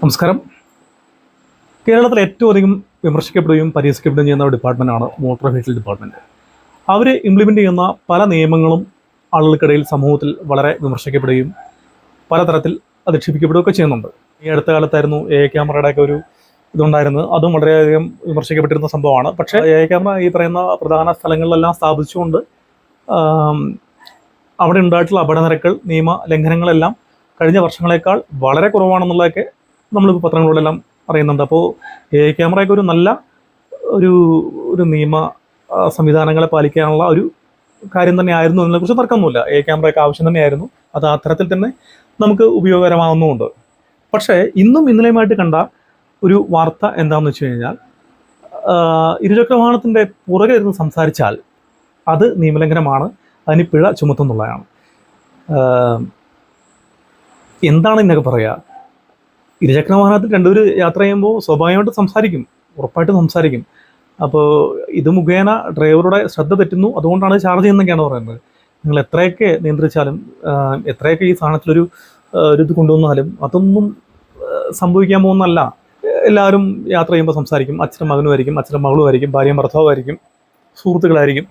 നമസ്കാരം. കേരളത്തിൽ ഏറ്റവും അധികം വിമർശിക്കപ്പെടുകയും പരിഹസിക്കപ്പെടുകയും ചെയ്യുന്ന ഡിപ്പാർട്ട്മെന്റാണ് മോട്ടോർ വെഹിക്കിൾ ഡിപ്പാർട്ട്മെന്റ് അവർ ഇംപ്ലിമെന്റ് ചെയ്യുന്ന പല നിയമങ്ങളും ആളുകൾക്കിടയിൽ സമൂഹത്തിൽ വളരെ വിമർശിക്കപ്പെടുകയും പലതരത്തിൽ അധിക്ഷേപിക്കപ്പെടുകയൊക്കെ ചെയ്യുന്നുണ്ട്. ഈ അടുത്ത കാലത്തായിരുന്നു എ ക്യാമറയുടെയൊക്കെ ഒരു ഇതുണ്ടായിരുന്നത്. അതും വളരെയധികം വിമർശിക്കപ്പെട്ടിരുന്ന സംഭവമാണ്. പക്ഷേ എ ക്യാമറ ഈ പറയുന്ന പ്രധാന സ്ഥലങ്ങളിലെല്ലാം സ്ഥാപിച്ചുകൊണ്ട് അവിടെ ഉണ്ടായിട്ടുള്ള അപകടനിരക്കൾ നിയമ ലംഘനങ്ങളെല്ലാം കഴിഞ്ഞ വർഷങ്ങളേക്കാൾ വളരെ കുറവാണെന്നുള്ളതൊക്കെ നമ്മളിപ്പോൾ പത്രങ്ങളിലെല്ലാം അറിയുന്നുണ്ട്. അപ്പോൾ എ ക്യാമറയൊക്കെ ഒരു നല്ല ഒരു ഒരു നിയമ സംവിധാനങ്ങളെ പാലിക്കാനുള്ള ഒരു കാര്യം തന്നെയായിരുന്നു. എന്നതിനെക്കുറിച്ച് തർക്കമൊന്നുമില്ല. എ ക്യാമറയൊക്കെ ആവശ്യം തന്നെയായിരുന്നു. അത് ആ തരത്തിൽ തന്നെ നമുക്ക് ഉപയോഗകരമാവുന്നുമുണ്ട്. പക്ഷേ ഇന്നും ഇന്നലെയുമായിട്ട് കണ്ട ഒരു വാർത്ത എന്താണെന്ന് വെച്ച് കഴിഞ്ഞാൽ ഇരുചക്ര വാഹനത്തിന്റെ പുറകെ ഇരുന്ന് സംസാരിച്ചാൽ അത് നിയമലംഘനമാണ്. അതിന് പിഴ ചുമത്തുന്നുള്ളതാണ്. എന്താണ് ഇന്നൊക്കെ പറയുക ഇരുചക്ര വാഹനത്തിൽ രണ്ടുപേർ യാത്ര ചെയ്യുമ്പോൾ സ്വാഭാവികമായിട്ട് സംസാരിക്കും. ഉറപ്പായിട്ട് സംസാരിക്കും. അപ്പോൾ ഇത് മുഖേന ഡ്രൈവറുടെ ശ്രദ്ധ തെറ്റുന്നു. അതുകൊണ്ടാണ് ചാർജ് ചെയ്യുന്നൊക്കെയാണ് പറയുന്നത്. നിങ്ങൾ എത്രയൊക്കെ നിയന്ത്രിച്ചാലും എത്രയൊക്കെ ഈ സാധനത്തിലൊരു ഒരു ഇത് കൊണ്ടുവന്നാലും അതൊന്നും സംഭവിക്കാൻ പോകുന്നതല്ല. എല്ലാവരും യാത്ര ചെയ്യുമ്പോൾ സംസാരിക്കും. അച്ഛനും മകനുമായിരിക്കും അച്ഛനും മകളുമായിരിക്കും ഭാര്യയും ഭർത്താവുമായിരിക്കും സുഹൃത്തുക്കളായിരിക്കും.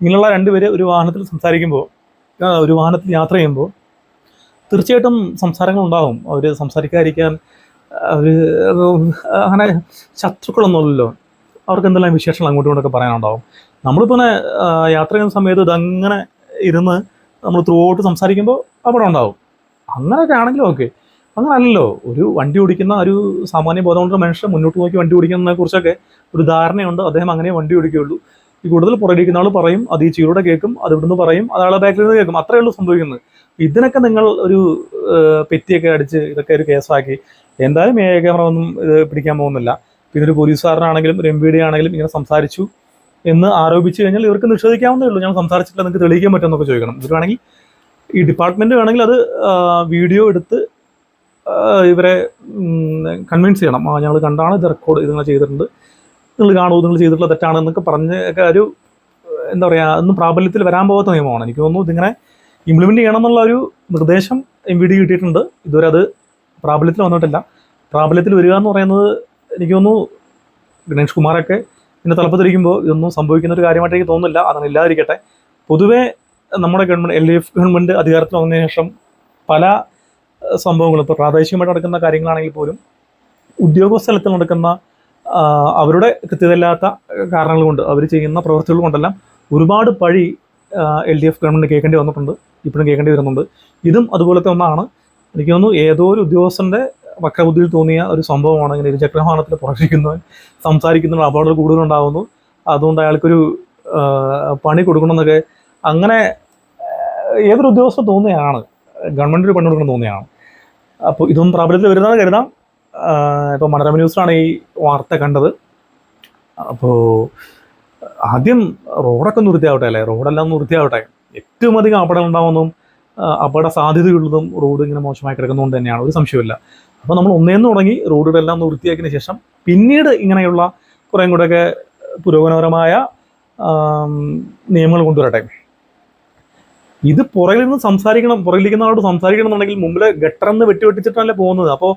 ഇങ്ങനെയുള്ള രണ്ടുപേര് ഒരു വാഹനത്തിൽ സംസാരിക്കുമ്പോൾ ഒരു വാഹനത്തിൽ യാത്ര ചെയ്യുമ്പോൾ തീർച്ചയായിട്ടും സംസാരങ്ങൾ ഉണ്ടാവും അവർ സംസാരിക്കാതിരിക്കാൻ അവർ അങ്ങനെ ശത്രുക്കളൊന്നുമല്ലല്ലോ. അവർക്ക് എന്തെല്ലാം വിശേഷങ്ങൾ അങ്ങോട്ടും ഇങ്ങോട്ടൊക്കെ പറയാനുണ്ടാവും. നമ്മളിപ്പോൾ യാത്ര ചെയ്യുന്ന സമയത്ത് ഇതങ്ങനെ ഇരുന്ന് നമ്മൾ ത്രൂ ഔട്ട് സംസാരിക്കുമ്പോൾ അവിടെ ഉണ്ടാവും. അങ്ങനെയൊക്കെ ആണെങ്കിലും ഓക്കെ. അങ്ങനെ അല്ലല്ലോ ഒരു വണ്ടി ഓടിക്കുന്ന ഒരു സാമാന്യ ബോധമുള്ള മനുഷ്യൻ മുന്നോട്ട് നോക്കി വണ്ടി ഓടിക്കുന്നതിനെ കുറിച്ചൊക്കെ ഒരു ധാരണയുണ്ട്. അദ്ദേഹം അങ്ങനെ വണ്ടി ഓടിക്കുകയുള്ളൂ. ഈ കൂടുതൽ പുറകിരിക്കുന്ന ആൾ പറയും അത് ഈ ചീരുടെ കേൾക്കും അത് ഇവിടുന്ന് പറയും അത് ബാക്കിൽ നിന്ന് കേൾക്കും. അത്രയേ ഉള്ളൂ സംഭവിക്കുന്നത്. ഇതിനൊക്കെ നിങ്ങൾ ഒരു പെറ്റിയൊക്കെ അടിച്ച് ഇതൊക്കെ ഒരു കേസാക്കി. എന്തായാലും എ ക്യാമറ ഒന്നും ഇത് പിടിക്കാൻ പോകുന്നില്ല. പിന്നെ ഒരു പോലീസുകാരനാണെങ്കിലും ഒരു എം പി ഡി ആണെങ്കിലും ഇങ്ങനെ സംസാരിച്ചു എന്ന് ആരോപിച്ചു കഴിഞ്ഞാൽ ഇവർക്ക് നിഷേധിക്കാവുന്നേ ഉള്ളൂ. ഞങ്ങൾ സംസാരിച്ചിട്ടില്ല നിങ്ങൾക്ക് തെളിയിക്കാൻ പറ്റുമെന്നൊക്കെ ചോദിക്കണം. ഇത് വേണമെങ്കിൽ ഈ ഡിപ്പാർട്ട്മെന്റ് വേണമെങ്കിൽ അത് വീഡിയോ എടുത്ത് ഇവരെ കൺവിൻസ് ചെയ്യണം. ഞങ്ങൾ കണ്ടാണ് ഇത് റെക്കോർഡ് ഇത് ചെയ്തിട്ടുണ്ട്. നിങ്ങൾ കാണൂ നിങ്ങൾ ചെയ്തിട്ടുള്ള തെറ്റാണ് എന്നൊക്കെ പറഞ്ഞ് ഒരു എന്താ പറയുക ഒന്നും പ്രാബല്യത്തിൽ വരാൻ പോകാത്ത നിയമമാണ്. എനിക്ക് തോന്നുന്നു ഇതിങ്ങനെ ഇംപ്ലിമെന്റ് ചെയ്യണം എന്നുള്ള ഒരു നിർദ്ദേശം എം വി ഡി കിട്ടിയിട്ടുണ്ട്. ഇതുവരെ അത് പ്രാബല്യത്തിൽ വന്നിട്ടില്ല. പ്രാബല്യത്തിൽ വരിക എന്ന് പറയുന്നത് എനിക്ക് തോന്നുന്നു ഗണേഷ് കുമാറൊക്കെ ഇതിന്റെ തലപ്പത്തിരിക്കുമ്പോൾ ഇതൊന്നും സംഭവിക്കുന്ന ഒരു കാര്യമായിട്ട് എനിക്ക് തോന്നുന്നില്ല. അതൊന്നും ഇല്ലാതിരിക്കട്ടെ. പൊതുവേ നമ്മുടെ government L D F government അധികാരത്തിൽ വന്നതിന് ശേഷം പല സംഭവങ്ങളും ഇപ്പോൾ പ്രാദേശികമായിട്ട് നടക്കുന്ന കാര്യങ്ങളാണെങ്കിൽ പോലും ഉദ്യോഗസ്ഥലത്തിൽ നടക്കുന്ന അവരുടെ കൃത്യതല്ലാത്ത കാരണങ്ങൾ കൊണ്ട് അവർ ചെയ്യുന്ന പ്രവൃത്തികൾ കൊണ്ടെല്ലാം ഒരുപാട് പഴി എൽ ഡി എഫ് ഗവൺമെന്റ് കേൾക്കേണ്ടി വന്നിട്ടുണ്ട് ഇപ്പോഴും കേൾക്കേണ്ടി വരുന്നുണ്ട്. ഇതും അതുപോലത്തെ ഒന്നാണ്. എനിക്ക് തോന്നുന്നു ഏതോ ഒരു ഉദ്യോഗസ്ഥന്റെ വക്രബുദ്ധിയിൽ തോന്നിയ ഒരു സംഭവമാണ് ഇങ്ങനെ ഇരുചക്രവാഹനത്തിൽ പ്രവർത്തിക്കുന്നവൻ സംസാരിക്കുന്നവൻ അപകടം കൂടുതലുണ്ടാകുന്നു അതുകൊണ്ട് അയാൾക്കൊരു പണി കൊടുക്കണമെന്നൊക്കെ അങ്ങനെ ഏതൊരു ഉദ്യോഗസ്ഥൻ തോന്നിയാണ് ഗവൺമെന്റ് ഒരു പണി കൊടുക്കണം തോന്നിയാണ് അപ്പോൾ ഇതൊന്നും പ്രാബല്യത്തിൽ വരുന്നതെന്ന് കരുതാം. ഇപ്പോൾ മനോരമ ന്യൂസിലാണ് ഈ വാർത്ത കണ്ടത്. അപ്പോൾ ആദ്യം റോഡൊക്കെ ഒന്ന് വൃത്തിയാവട്ടെ അല്ലേ? റോഡെല്ലാം ഒന്ന് വൃത്തിയാവട്ടെ ഏറ്റവും അധികം അപകടം ഉണ്ടാവുന്നതും അപകട സാധ്യതയുള്ളതും റോഡ് ഇങ്ങനെ മോശമായി കിടക്കുന്നതുകൊണ്ട് തന്നെയാണ്. ഒരു സംശയമില്ല അപ്പോൾ നമ്മൾ ഒന്നേന്ന് തുടങ്ങി റോഡുകളെല്ലാം വൃത്തിയാക്കിയതിന് ശേഷം പിന്നീട് ഇങ്ങനെയുള്ള കുറേ കൂടെയൊക്കെ പുരോഗമനപരമായ നിയമങ്ങൾ കൊണ്ടുവരട്ടെ. ഇത് പുറകിൽ നിന്ന് സംസാരിക്കണം പുറകിലിരിക്കുന്ന ആളോട് സംസാരിക്കണം എന്നുണ്ടെങ്കിൽ മുമ്പിൽ ഗട്ടർ എന്ന് വെട്ടി വെട്ടിച്ചിട്ടല്ലേ പോകുന്നത്. അപ്പോൾ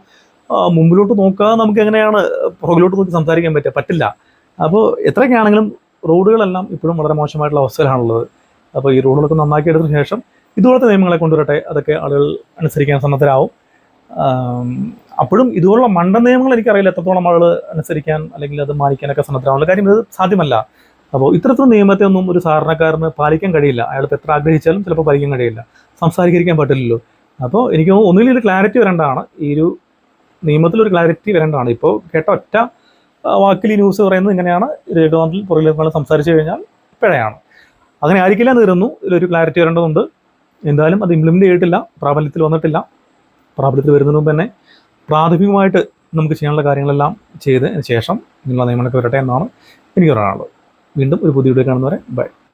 മുമ്പിലോട്ട് നോക്കാതെ നമുക്ക് എങ്ങനെയാണ് പുറകിലോട്ട് നോക്കി സംസാരിക്കാൻ പറ്റുക? പറ്റില്ല. അപ്പോൾ എത്രയൊക്കെയാണെങ്കിലും റോഡുകളെല്ലാം ഇപ്പോഴും വളരെ മോശമായിട്ടുള്ള അവസ്ഥയിലാണുള്ളത്. അപ്പോൾ ഈ റോഡുകളൊക്കെ നന്നാക്കി ശേഷം ഇതുപോലത്തെ നിയമങ്ങളെ കൊണ്ടുവരട്ടെ അതൊക്കെ ആളുകൾ അനുസരിക്കാൻ സന്നദ്ധരാവും. അപ്പോഴും ഇതുപോലുള്ള മണ്ട നിയമങ്ങൾ എനിക്കറിയില്ല എത്രത്തോളം ആളുകൾ അനുസരിക്കാൻ അല്ലെങ്കിൽ അത് മാനിക്കാനൊക്കെ സന്നദ്ധരാകുന്നു കാര്യം ഇത് സാധ്യമല്ല. അപ്പോൾ ഇത്തരത്തിലുള്ള നിയമത്തെ ഒന്നും ഒരു സാധാരണക്കാരന് പാലിക്കാൻ കഴിയില്ല. അയാൾക്ക് എത്ര ആഗ്രഹിച്ചാലും ചിലപ്പോൾ പാലിക്കാൻ കഴിയില്ല. സംസാരിക്കാൻ പറ്റില്ലല്ലോ. അപ്പോൾ എനിക്ക് ഒന്നുകിൽ ഒരു ക്ലാരിറ്റി വരേണ്ടതാണ്. ഈ ഒരു നിയമത്തിൽ ഒരു ക്ലാരിറ്റി വരേണ്ടതാണ്. ഇപ്പോൾ കേട്ട ഒറ്റ വാക്കിൽ ഈ ന്യൂസ് പറയുന്നത് ഇങ്ങനെയാണ്. രേഖാന്തിൽ പുറകിലേക്ക് സംസാരിച്ചു കഴിഞ്ഞാൽ പിഴയാണ്. അങ്ങനെ ആയിരിക്കില്ല കരുതുന്നു ഇതിലൊരു ക്ലാരിറ്റി വരേണ്ടതുണ്ട്. എന്തായാലും അത് ഇംപ്ലിമെന്റ് ചെയ്തിട്ടില്ല. പ്രാബല്യത്തിൽ വന്നിട്ടില്ല. പ്രാബല്യത്തിൽ വരുന്നതിന് മുമ്പ് തന്നെ പ്രാഥമികമായിട്ട് നമുക്ക് ചെയ്യാനുള്ള കാര്യങ്ങളെല്ലാം ചെയ്തതിന് ശേഷം നിങ്ങളുടെ നിയമങ്ങളൊക്കെ വരട്ടെ എന്നാണ് എനിക്ക് പറയാനുള്ളത്. വീണ്ടും ഒരു പുതിയ വീഡിയോ കാണുന്നവരെ ബൈ